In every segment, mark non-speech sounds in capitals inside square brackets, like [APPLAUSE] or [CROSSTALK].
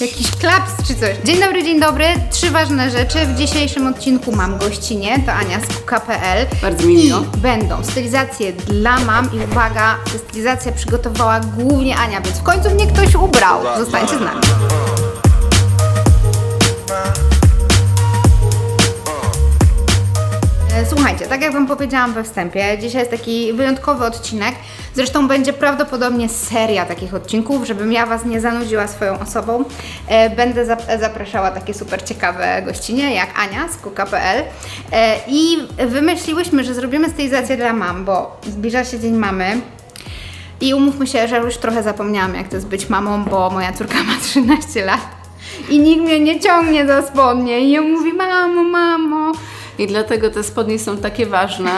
Jakiś klaps czy coś. Dzień dobry, dzień dobry. Trzy ważne rzeczy. W dzisiejszym odcinku mam gościnie, to Ania z kuka.pl. Bardzo mi miło. I będą stylizacje dla mam i uwaga, tę stylizację przygotowała głównie Ania, więc w końcu mnie ktoś ubrał. Zostańcie z nami. Słuchajcie, tak jak Wam powiedziałam we wstępie, dzisiaj jest taki wyjątkowy odcinek. Zresztą będzie prawdopodobnie seria takich odcinków, żebym ja Was nie zanudziła swoją osobą. E, Będę zap- zapraszała takie super ciekawe gościnie, jak Ania z kuka.pl. E, I wymyśliłyśmy, że zrobimy stylizację dla mam, bo zbliża się Dzień Mamy. I umówmy się, że już trochę zapomniałam, jak to jest być mamą, bo moja córka ma 13 lat. I nikt mnie nie ciągnie za spodnie. I ja mówi, mamo, mamo. I dlatego te spodnie są takie ważne,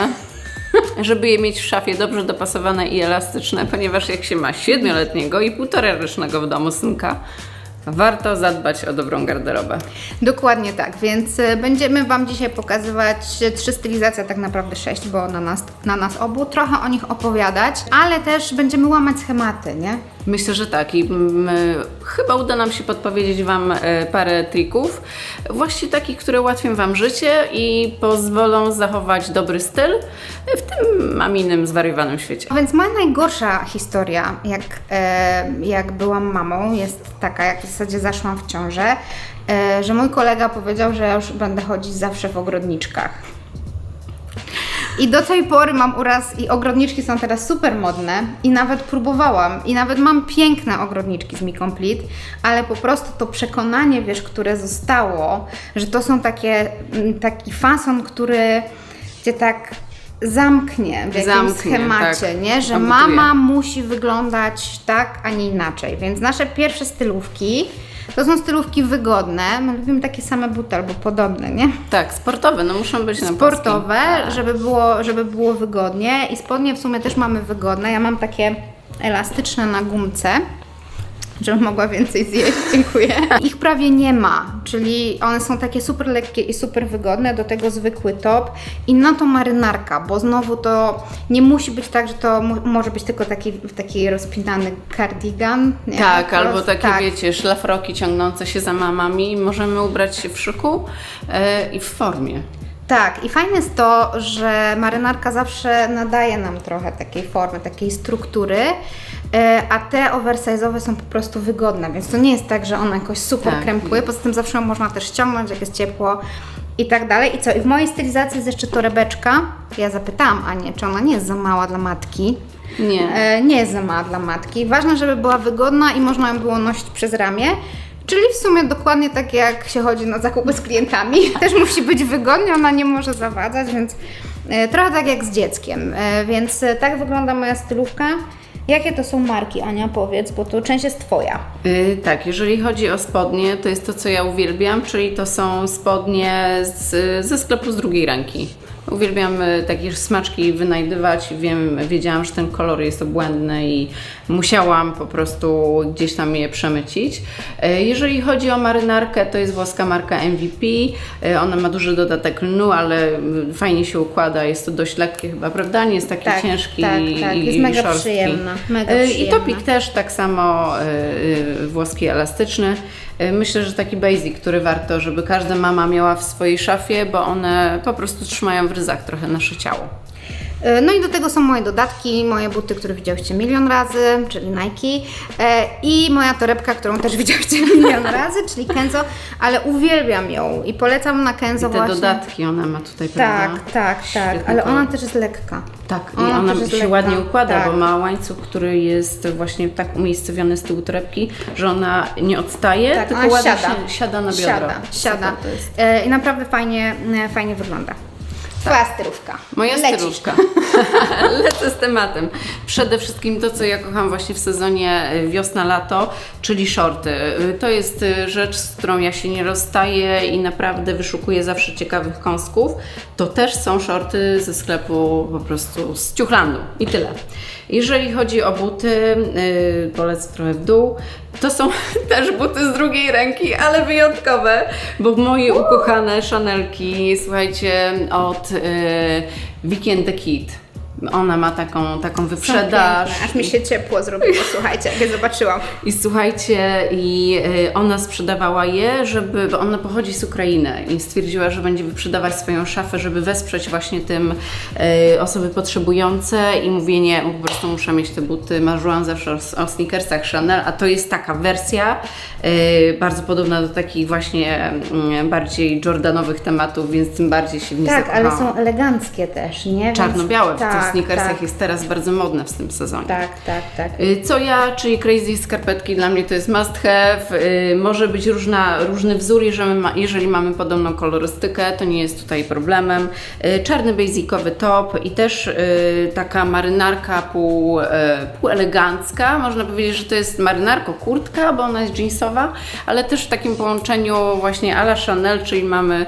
[LAUGHS] żeby je mieć w szafie dobrze dopasowane i elastyczne, ponieważ jak się ma siedmioletniego i półtorarocznego w domu synka, warto zadbać o dobrą garderobę. Dokładnie tak, więc e, będziemy Wam dzisiaj pokazywać trzy stylizacje, tak naprawdę sześć, bo na nas, na nas obu, trochę o nich opowiadać, ale też będziemy łamać schematy, nie? Myślę, że tak i mm, chyba uda nam się podpowiedzieć Wam e, parę trików, właśnie takich, które ułatwią Wam życie i pozwolą zachować dobry styl w tym maminym, zwariowanym świecie. A więc moja najgorsza historia, jak, e, jak byłam mamą, jest taka, jak w zasadzie zaszłam w ciążę, e, że mój kolega powiedział, że ja już będę chodzić zawsze w ogrodniczkach. I do tej pory mam uraz i ogrodniczki są teraz super modne i nawet próbowałam i nawet mam piękne ogrodniczki z Mi Complete, ale po prostu to przekonanie, wiesz, które zostało, że to są takie, mm, taki fason, który cię tak zamknie w jakimś Zamknie, schemacie, tak. nie? Że mama musi wyglądać tak, a nie inaczej. Więc nasze pierwsze stylówki to są stylówki wygodne. My lubimy takie same buty albo podobne, nie? Tak, sportowe, no muszą być na sportowe, polskim. Tak. żeby było, żeby było wygodnie i spodnie w sumie też mamy wygodne. Ja mam takie elastyczne na gumce, żebym mogła więcej zjeść, [LAUGHS] dziękuję. Ich prawie nie ma, czyli one są takie super lekkie i super wygodne, do tego zwykły top i na to marynarka, bo znowu to nie musi być tak, że to może być tylko taki, taki rozpinany cardigan. Nie? Tak, albo takie, tak. wiecie, szlafroki ciągnące się za mamami. Możemy ubrać się w szyku e, i w formie. Tak, i fajne jest to, że marynarka zawsze nadaje nam trochę takiej formy, takiej struktury, a te oversize'owe są po prostu wygodne, więc to nie jest tak, że one jakoś super Tak. krępuje, poza tym zawsze ją można też ściągnąć, jak jest ciepło i tak dalej. I co, i w mojej stylizacji jest jeszcze torebeczka. Ja zapytałam Anię, czy ona nie jest za mała dla matki. Nie. E, nie jest za mała dla matki. Ważne, żeby była wygodna i można ją było nosić przez ramię. Czyli w sumie dokładnie tak jak się chodzi na zakupy z klientami. [LAUGHS] Też musi być wygodnie, ona nie może zawadzać, więc e, trochę tak jak z dzieckiem. E, więc e, tak wygląda moja stylówka. Jakie to są marki, Ania, powiedz, bo to część jest Twoja. Y, tak, jeżeli chodzi o spodnie, to jest to, co ja uwielbiam, czyli to są spodnie z, ze sklepu z drugiej ręki. Uwielbiam y, takie smaczki wynajdywać. Wiem, wiedziałam, że ten kolor jest obłędny i musiałam po prostu gdzieś tam je przemycić. Y, Jeżeli chodzi o marynarkę, to jest włoska marka MVP. Y, Ona ma duży dodatek lnu, ale y, fajnie się układa. Jest to dość lekkie chyba, prawda? Nie jest taki Tak, ciężki tak, i, tak. i Jest mega szorstki. przyjemna, mega Y, I przyjemna. topik też tak samo włoski elastyczny. Y, Myślę, że taki basic, który warto, żeby każda mama miała w swojej szafie, bo one po prostu trzymają w ryzach trochę nasze ciało. E, No i do tego są moje dodatki, moje buty, które widziałyście milion razy, czyli Nike e, i moja torebka, którą też [LAUGHS] widziałyście milion razy, czyli Kenzo, ale uwielbiam ją i polecam na Kenzo I te właśnie. dodatki ona ma tutaj, prawda? Tak, tak, tak, Świetny ale kolor. ona też jest lekka. Tak, i Ona ona też jest się lekka. ładnie układa, Tak. bo ma łańcuch, który jest właśnie tak umiejscowiony z tyłu torebki, że ona nie odstaje, Tak, tylko ona ładnie siada. się siada na biodro. Siada, siada. To jest. E, I naprawdę fajnie, e, fajnie wygląda. Twoja stylówka. Moja Lecisz. stylówka. [LAUGHS] Lecę z tematem. Przede wszystkim to, co ja kocham właśnie w sezonie y, wiosna-lato, czyli shorty. Y, To jest y, rzecz, z którą ja się nie rozstaję i naprawdę wyszukuję zawsze ciekawych kąsków. To też są shorty ze sklepu po prostu z Ciuchlandu i tyle. Jeżeli chodzi o buty, yy, trochę w dół. To są [LAUGHS] też buty z drugiej ręki, ale wyjątkowe, bo moje ukochane Chanelki, słuchajcie, od yy, Weekend the Kid. Ona ma taką, taką wyprzedaż. Aż mi się ciepło zrobiło, słuchajcie, jak je zobaczyłam. I słuchajcie, i y, ona sprzedawała je, żeby, bo ona pochodzi z Ukrainy i stwierdziła, że będzie wyprzedawać swoją szafę, żeby wesprzeć właśnie tym y, osoby potrzebujące i mówię nie, po prostu muszę mieć te buty. Marzyłam zawsze o, o sneakersach Chanel, a to jest taka wersja, y, bardzo podobna do takich właśnie y, bardziej Jordanowych tematów, więc tym bardziej się w nich Tak, ale są eleganckie też, nie? Czarno-białe w tych tak, sneakersach tak, jest teraz bardzo modne w tym sezonie. Tak, tak, tak. Y, Co ja, czyli Crazy skarpetki, dla mnie to jest must have. Y, Może być różna, różny wzór, jeżeli, ma, jeżeli mamy podobną kolorystykę, to nie jest tutaj problemem. Y, Czarny basicowy top i też taka marynarka pół, pół elegancka. Można powiedzieć, że to jest marynarko kurtka, bo ona jest jeansowa, ale też w takim połączeniu właśnie à la Chanel, czyli mamy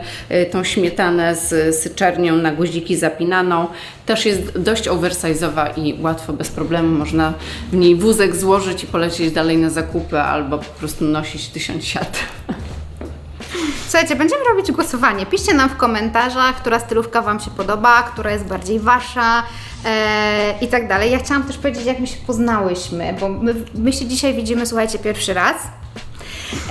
tą śmietanę z syczernią na guziki zapinaną. Też jest dość oversize'owa i łatwo, bez problemu można w niej wózek złożyć i polecieć dalej na zakupy albo po prostu nosić tysiąc siat. Słuchajcie, będziemy robić głosowanie. Piszcie nam w komentarzach, która stylówka Wam się podoba, która jest bardziej Wasza e, i tak dalej. Ja chciałam też powiedzieć, jak my się poznałyśmy, bo my, my się dzisiaj widzimy, słuchajcie, pierwszy raz.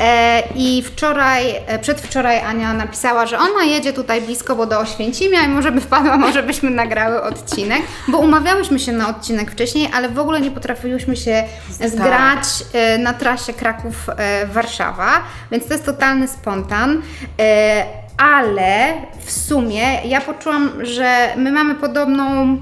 E, I wczoraj, e, przedwczoraj Ania napisała, że ona jedzie tutaj blisko, bo do Oświęcimia i może by wpadła, [LAUGHS] może byśmy nagrały odcinek, bo umawiałyśmy się na odcinek wcześniej, ale w ogóle nie potrafiłyśmy się zgrać e, na trasie Kraków-Warszawa, więc to jest totalny spontan. Ale w sumie ja poczułam, że my mamy podobną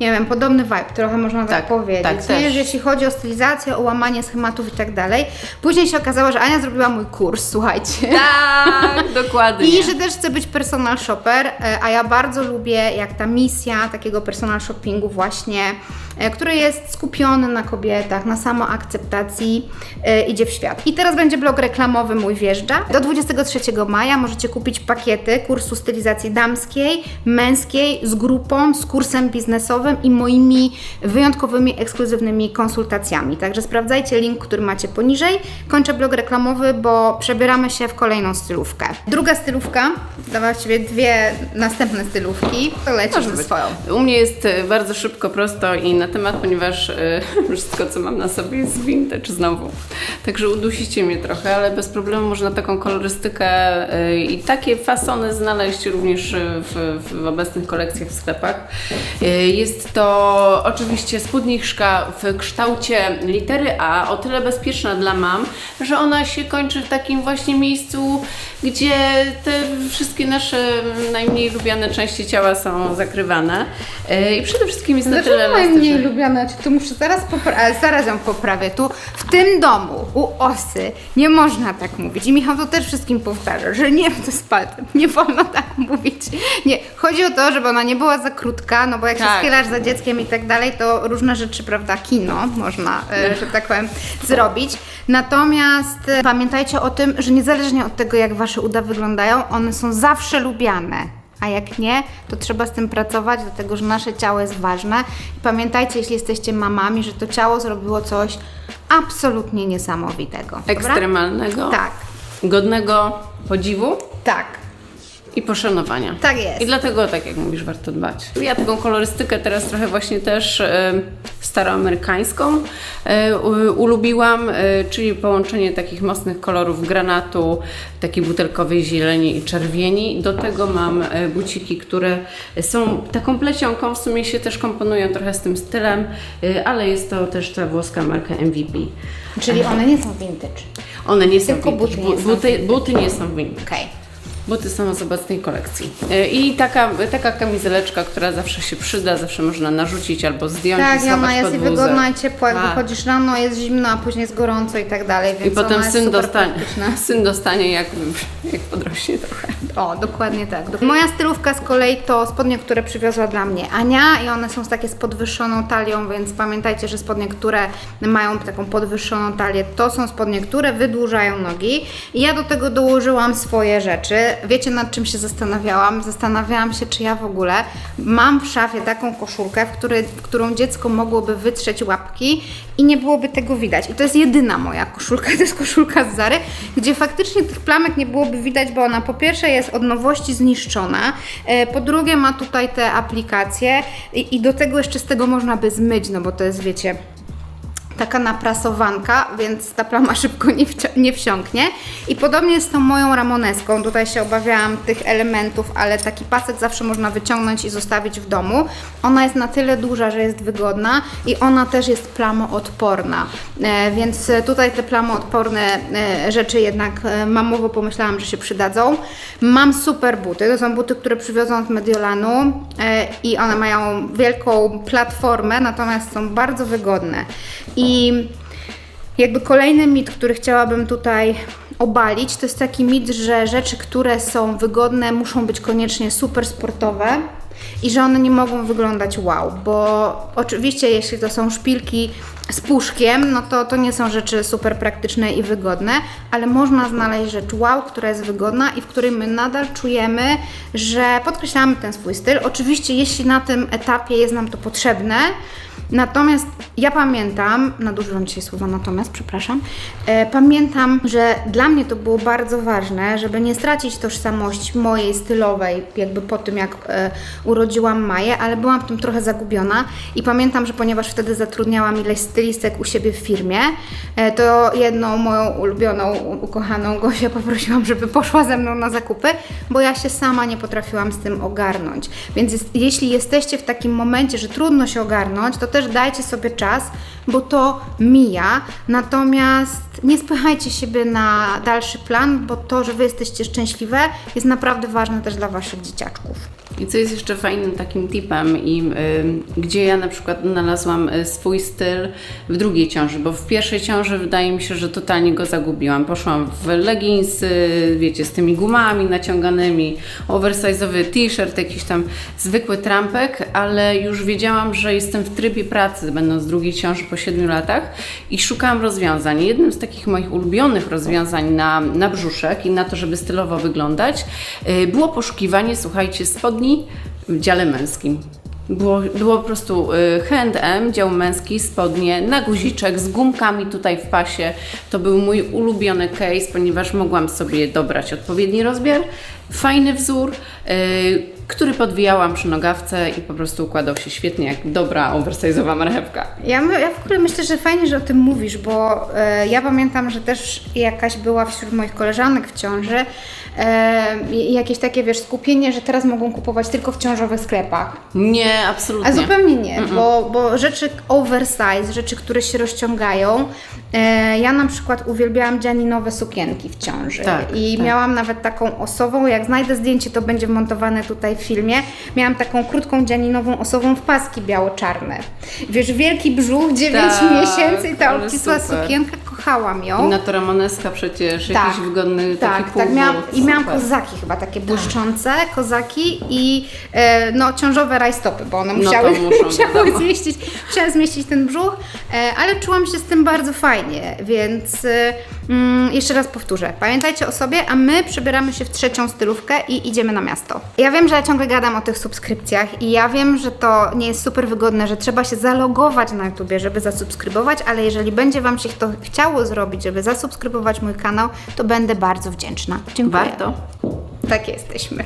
nie wiem, podobny vibe, trochę można tak, Tak, powiedzieć. tak, nie? Że jeśli chodzi o stylizację, o łamanie schematów i tak dalej. Później się okazało, że Ania zrobiła mój kurs, słuchajcie. Tak, [LAUGHS] dokładnie. I że też chcę być personal shopper, e, a ja bardzo lubię jak ta misja takiego personal shoppingu właśnie, który jest skupiony na kobietach, na samoakceptacji, e, idzie w świat. I teraz będzie blog reklamowy mój wjeżdża. Do 23 maja możecie kupić pakiety kursu stylizacji damskiej, męskiej z grupą, z kursem biznesowym i moimi wyjątkowymi, ekskluzywnymi konsultacjami. Także sprawdzajcie link, który macie poniżej. Kończę blog reklamowy, bo przebieramy się w kolejną stylówkę. Druga stylówka, to właściwie dwie następne stylówki, to lecisz ze swoją. U mnie jest e, bardzo szybko, prosto i na temat, ponieważ e, [LAUGHS] wszystko, co mam na sobie jest vintage znowu. Także udusicie mnie trochę, ale bez problemu można taką kolorystykę e, i takie fasony znaleźć również w, w obecnych kolekcjach w sklepach. E, Jest to oczywiście spódniczka w kształcie litery A, o tyle bezpieczna dla mam, że ona się kończy w takim właśnie miejscu, gdzie te wszystkie nasze najmniej lubiane części ciała są zakrywane. I przede wszystkim jest na tyle Dlaczego najmniej elastyczny. lubiane? Tu muszę zaraz, popra- ale zaraz ją poprawię. Tu w tym domu, u Osy, nie można tak mówić. I Michał to też wszystkim powtarza, że nie to z palcem, nie wolno tak mówić. Nie, chodzi o to, żeby ona nie była za krótka, no bo jak się Tak. schylasz za dzieckiem i tak dalej, to różne rzeczy, prawda, kino można, e, że tak powiem, zrobić. Natomiast e, pamiętajcie o tym, że niezależnie od tego, jak wasze uda wyglądają, one są zawsze lubiane. A jak nie, to trzeba z tym pracować, dlatego że nasze ciało jest ważne. I pamiętajcie, jeśli jesteście mamami, że to ciało zrobiło coś absolutnie niesamowitego. Dobra? Ekstremalnego, Tak, godnego podziwu tak, i poszanowania. tak jest. I dlatego, tak jak mówisz, warto dbać. Ja taką kolorystykę teraz trochę właśnie też e, staroamerykańską u- ulubiłam, e, czyli połączenie takich mocnych kolorów granatu, takiej butelkowej zieleni i czerwieni. Do tego mam buciki, które są taką plecionką, w sumie się też komponują trochę z tym stylem, ale jest to też ta włoska marka MVP. Czyli one nie są vintage. One nie są Tylko vintage. buty nie są buty, vintage. buty nie są vintage. Okej. Buty są z obecnej kolekcji. E, I taka, taka kamizeleczka, która zawsze się przyda, zawsze można narzucić albo zdjąć Tak, i ona jest wygodna i ciepła, jak Tak. wychodzisz rano, jest zimno, a później jest gorąco i tak dalej, I więc potem syn dostanie, syn dostanie jak, jak podrośnie trochę. O, dokładnie tak. Moja stylówka z kolei to spodnie, które przywiozła dla mnie Ania i one są takie z podwyższoną talią, więc pamiętajcie, że spodnie, które mają taką podwyższoną talię, to są spodnie, które wydłużają nogi. I ja do tego dołożyłam swoje rzeczy. Wiecie nad czym się zastanawiałam? Zastanawiałam się, czy ja w ogóle mam w szafie taką koszulkę, w, której, w którą dziecko mogłoby wytrzeć łapki i nie byłoby tego widać. I to jest jedyna moja koszulka, [LAUGHS] to jest koszulka z Zary, gdzie faktycznie tych plamek nie byłoby widać, bo ona po pierwsze jest od nowości zniszczona, e, po drugie ma tutaj te aplikacje i, i do tego jeszcze z tego można by zmyć, no bo to jest wiecie taka naprasowanka, więc ta plama [LAUGHS] szybko nie, nie wsiąknie. I podobnie jest z tą moją ramoneską. Tutaj się obawiałam tych elementów, ale taki pasek zawsze można wyciągnąć i zostawić w domu. Ona jest na tyle duża, że jest wygodna i ona też jest plamoodporna. E, więc tutaj te plamoodporne e, rzeczy jednak e, mamowo pomyślałam, że się przydadzą. Mam super buty. To są buty, które przywiozłam z Mediolanu e, i one mają wielką platformę, natomiast są bardzo wygodne. I jakby kolejny mit, który chciałabym tutaj obalić, to jest taki mit, że rzeczy, które są wygodne, muszą być koniecznie super sportowe i że one nie mogą wyglądać wow, bo oczywiście jeśli to są szpilki z puszkiem, no to to nie są rzeczy super praktyczne i wygodne, ale można znaleźć rzecz wow, która jest wygodna i w której my nadal czujemy, że podkreślamy ten swój styl. Oczywiście jeśli na tym etapie jest nam to potrzebne, Natomiast ja pamiętam, nadużyłam dzisiaj słowa natomiast, przepraszam, e, pamiętam, że dla mnie to było bardzo ważne, żeby nie stracić tożsamości mojej stylowej, jakby po tym jak e, urodziłam Maję, ale byłam w tym trochę zagubiona i pamiętam, że ponieważ wtedy zatrudniałam ileś stylistek u siebie w firmie, e, to jedną moją ulubioną, ukochaną Gosię poprosiłam, żeby poszła ze mną na zakupy, bo ja się sama nie potrafiłam z tym ogarnąć. Więc jest, jeśli jesteście w takim momencie, że trudno się ogarnąć, to też dajcie sobie czas, bo to mija. Natomiast nie spychajcie siebie na dalszy plan, bo to, że Wy jesteście szczęśliwe, jest naprawdę ważne też dla Waszych dzieciaczków. I co jest jeszcze fajnym takim tipem i y, gdzie ja na przykład znalazłam y, swój styl w drugiej ciąży, bo w pierwszej ciąży wydaje mi się, że totalnie go zagubiłam. Poszłam w leginsy, wiecie, z tymi gumami naciąganymi, oversize'owy t-shirt, jakiś tam zwykły trampek, ale już wiedziałam, że jestem w trybie pracy, będąc w drugiej ciąży po 7 latach i szukałam rozwiązań. Jednym z takich moich ulubionych rozwiązań na, na brzuszek i na to, żeby stylowo wyglądać, y, było poszukiwanie, słuchajcie, spodni w dziale męskim. Było, było po prostu H&M, dział męski, spodnie, na guziczek z gumkami tutaj w pasie. To był mój ulubiony case, ponieważ mogłam sobie dobrać odpowiedni rozmiar, fajny wzór, y, który podwijałam przy nogawce i po prostu układał się świetnie jak dobra oversize'owa marchewka. Ja, ja w ogóle myślę, że fajnie, że o tym mówisz, bo e, ja pamiętam, że też jakaś była wśród moich koleżanek w ciąży e, jakieś takie, wiesz, skupienie, że teraz mogą kupować tylko w ciążowych sklepach. Nie, absolutnie. A zupełnie nie, bo, bo rzeczy oversize, rzeczy, które się rozciągają. E, ja na przykład uwielbiałam Janinowe sukienki w ciąży Tak, i tak. miałam nawet taką osową, jak znajdę zdjęcie, to będzie wmontowane tutaj w filmie. Miałam taką krótką Janinową osową w paski biało-czarne. Wiesz, wielki brzuch, 9 Tak, miesięcy i ta obcisła sukienka, kochałam I ją. na to Ramoneska przecież Tak, jakiś wygodny taki Tak, pół tak, miałam, i miałam super. kozaki chyba takie błyszczące, kozaki i e, no ciążowe rajstopy, bo one No musiały, muszą, [LAUGHS] musiały wiadomo. zmieścić, musiały zmieścić ten brzuch, e, ale czułam się z tym bardzo fajnie, więc e, mm, jeszcze raz powtórzę, pamiętajcie o sobie, a my przebieramy się w trzecią stylówkę i idziemy na miasto. Ja wiem, że ciągle gadam o tych subskrypcjach i ja wiem, że to nie jest super wygodne, że trzeba się zalogować na YouTubie, żeby zasubskrybować, ale jeżeli będzie Wam się to chciało zrobić, żeby zasubskrybować mój kanał, to będę bardzo wdzięczna. Dziękuję. Warto. Tak jesteśmy.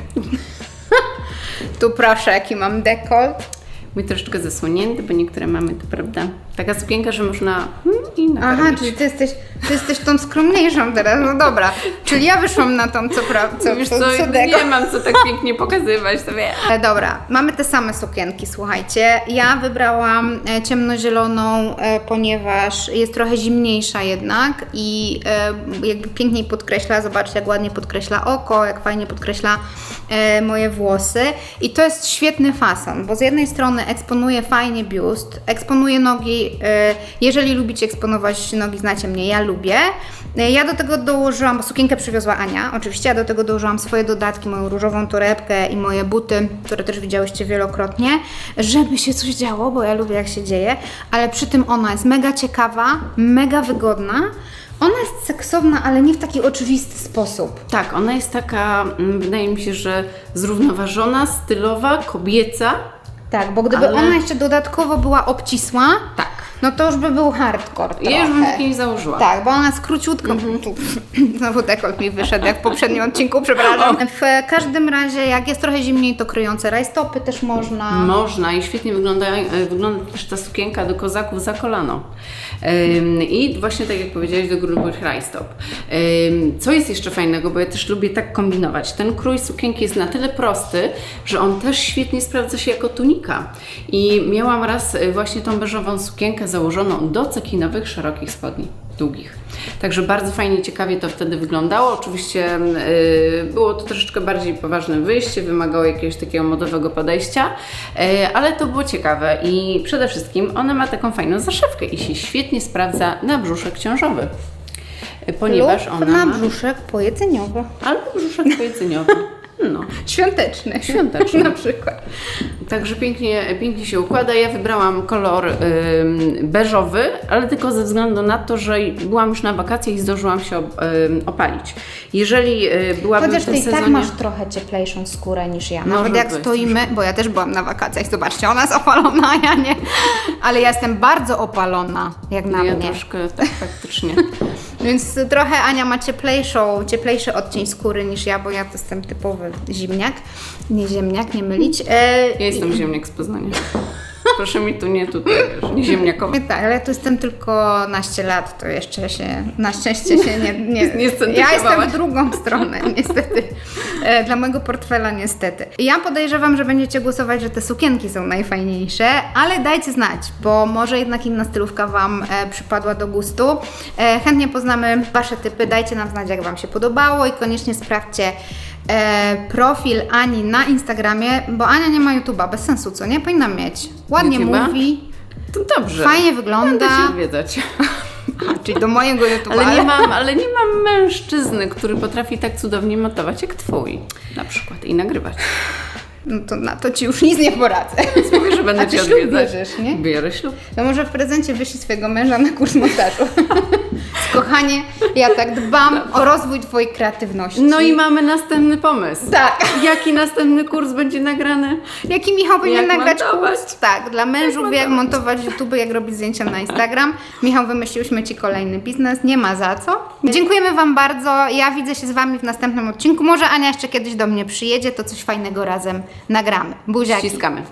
tu proszę, jaki mam dekolt. Mój troszeczkę zasłonięty, bo niektóre mamy, to prawda, taka sukienka, że można i Aha, czyli ty jesteś, ty jesteś tą skromniejszą teraz, no dobra. Czyli ja wyszłam na tą, co, pra, co, Wiesz co, co, co nie mam co tak pięknie pokazywać, to wiesz. E, Dobra, mamy te same sukienki, słuchajcie. Ja wybrałam e, ciemnozieloną, e, ponieważ jest trochę zimniejsza jednak i jakby piękniej podkreśla, zobaczcie jak ładnie podkreśla oko, jak fajnie podkreśla moje włosy. I to jest świetny fason, bo z jednej strony eksponuje fajnie biust, eksponuje nogi, jeżeli lubicie eksponować nogi, znacie mnie, ja lubię. E, Ja do tego dołożyłam, bo sukienkę przywiozła Ania, oczywiście, ja do tego dołożyłam swoje dodatki, moją różową torebkę i moje buty, które też widziałyście wielokrotnie, żeby się coś działo, bo ja lubię jak się dzieje, ale przy tym ona jest mega ciekawa, mega wygodna. Ona jest seksowna, ale nie w taki oczywisty sposób. Tak, ona jest taka, mm, wydaje mi się, że zrównoważona, stylowa, kobieca. Tak, bo gdyby Ale- ona jeszcze dodatkowo była obcisła, Tak. No to już by był hardcore trochę. Ja już bym nie założyła. Tak, bo ona jest króciutko. Tu, [LAUGHS] znowu dekolt mi wyszedł, jak w poprzednim odcinku, przepraszam. W każdym razie, jak jest trochę zimniej, to kryjące rajstopy też można. Można i świetnie wygląda, e, wygląda też ta sukienka do kozaków za kolano. Ym, I właśnie tak jak powiedziałeś, do grubych rajstop. Ym, Co jest jeszcze fajnego, bo ja też lubię tak kombinować. Ten krój sukienki jest na tyle prosty, że on też świetnie sprawdza się jako tunika. I miałam raz e, właśnie tą beżową sukienkę założoną do cekinowych, szerokich spodni, długich. Także bardzo fajnie, ciekawie to wtedy wyglądało. Oczywiście y, było to troszeczkę bardziej poważne wyjście, wymagało jakiegoś takiego modowego podejścia, y, ale to było ciekawe i przede wszystkim ona ma taką fajną zaszewkę i się świetnie sprawdza na brzuszek ciążowy. Y, Ponieważ lub ona na ma... brzuszek pojedzeniowy. Albo brzuszek pojedzeniowy. No. Świąteczny. Świąteczny. [LAUGHS] na przykład. Także pięknie, pięknie się układa. Ja wybrałam kolor ym, beżowy, ale tylko ze względu na to, że byłam już na wakacjach i zdążyłam się op- ym, opalić. Jeżeli y, byłabym Chociaż w tym ty i tak sezonie... masz trochę cieplejszą skórę niż ja. Może Nawet jak być stoimy, bo ja też byłam na wakacjach, zobaczcie, ona jest opalona, a [LAUGHS] ja nie. Ale ja jestem bardzo opalona, jak na ja mnie. troszkę, tak faktycznie. Więc trochę Ania ma cieplejszą, cieplejszy odcień skóry niż ja, bo ja to jestem typowy zimniak. Nie ziemniak, nie mylić. E, Ja jestem ziemniak z Poznania. Proszę mi tu nie tutaj, wiesz, nie ziemniakowo. [LAUGHS] Tak, ale tu jestem tylko naście lat, to jeszcze się, na szczęście się nie... [LAUGHS] nie Nie ja jestem w drugą stronę, [LAUGHS] niestety. E, Dla mojego portfela niestety. Ja podejrzewam, że będziecie głosować, że te sukienki są najfajniejsze, ale dajcie znać, bo może jednak inna stylówka Wam e, przypadła do gustu. E, chętnie poznamy Wasze typy, dajcie nam znać, jak Wam się podobało i koniecznie sprawdźcie e, profil Ani na Instagramie, bo Ania nie ma YouTube'a, bez sensu, co nie? Powinna mieć. Ładnie YouTube'a? mówi, To dobrze. fajnie wygląda. Będę się odwiedzać. [LAUGHS] A, czyli do mojego YouTube'a. Ale nie, mam, ale nie mam mężczyzny, który potrafi tak cudownie montować jak twój. Na przykład i nagrywać. No to na to ci już nic nie poradzę. Mówię, że będę A ty cię ślub odwiedzać. bierzesz, nie? Biorę ślub. To może w prezencie wyślij swojego męża na kurs montażu. [LAUGHS] Kochanie, ja tak dbam o rozwój Twojej kreatywności. No i mamy następny pomysł. Tak. Jaki następny kurs będzie nagrany? Jaki Michał powinien Jak nagrać montować. kurs? Tak, dla mężów, jak montować YouTube, jak robić zdjęcia na Instagram. Michał, wymyśliłyśmy Ci kolejny biznes, nie ma za co. Dziękujemy Wam bardzo. Ja widzę się z Wami w następnym odcinku. Może Ania jeszcze kiedyś do mnie przyjedzie, to coś fajnego razem nagramy. Buziaki. Ściskamy.